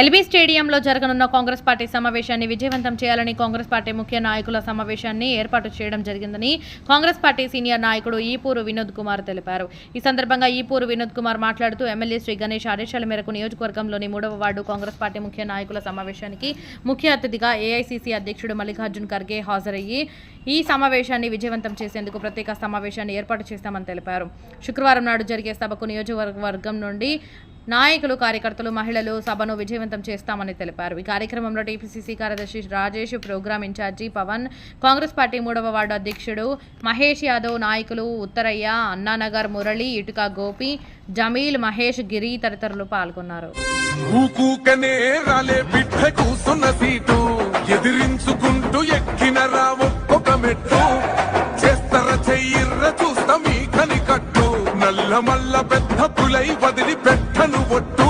LB స్టేడియంలో జరగనున్న Congress party సమావేశాన్ని విజయవంతం చేయాలని కాంగ్రెస్ పార్టీ ముఖ్య నాయకుల సమావేశాన్ని ఏర్పాటు చేయడం జరిగిందని కాంగ్రెస్ పార్టీ సీనియర్ నాయకుడు ఈపూరు వినోద్ కుమార్ తెలిపారు. ఈ సందర్భంగా ఈపూరు వినోద్ కుమార్ మాట్లాడుతూ ఎమ్మెల్యే శ్రీ గణేష్ ఆదేశాల మేరకు నియోజకవర్గంలోని మూడవ వార్డు కాంగ్రెస్ పార్టీ ముఖ్య నాయకుల సమావేశానికి ముఖ్య అతిథిగా ఏఐసీసీ అధ్యక్షుడు మల్లికార్జున్ ఖర్గే హాజరయ్యి ఈ సమావేశాన్ని విజయవంతం చేసేందుకు ప్రత్యేక సమావేశాన్ని ఏర్పాటు చేస్తామని తెలిపారు. శుక్రవారం నాడు జరిగే సభకు నియోజకవర్గం నుండి నాయకులు కార్యకర్తలు మహిళలు సభను విజయవంతం చేస్తామని తెలిపారు. ఈ కార్యక్రమంలో టీపీసీసీ కార్యదర్శి Rajesh program incharge Pavan Congress party మూడవ వార్డు అధ్యక్షుడు మహేష్ యాదవ్ నాయకులు ఉత్తరయ్య అన్నానగర్ మురళి ఇటుక గోపి జమీల్ మహేష్ గిరి తదితరులు పాల్గొన్నారు. ఎదిరించుకుంటూ ఎక్కిన మెట్టు. చేస్తర చెయ్యిర్ర చూస్తా మీ కని కట్టు నల్ల మల్ల పెద్ద పులై వదిలి పెట్టను ఒట్టు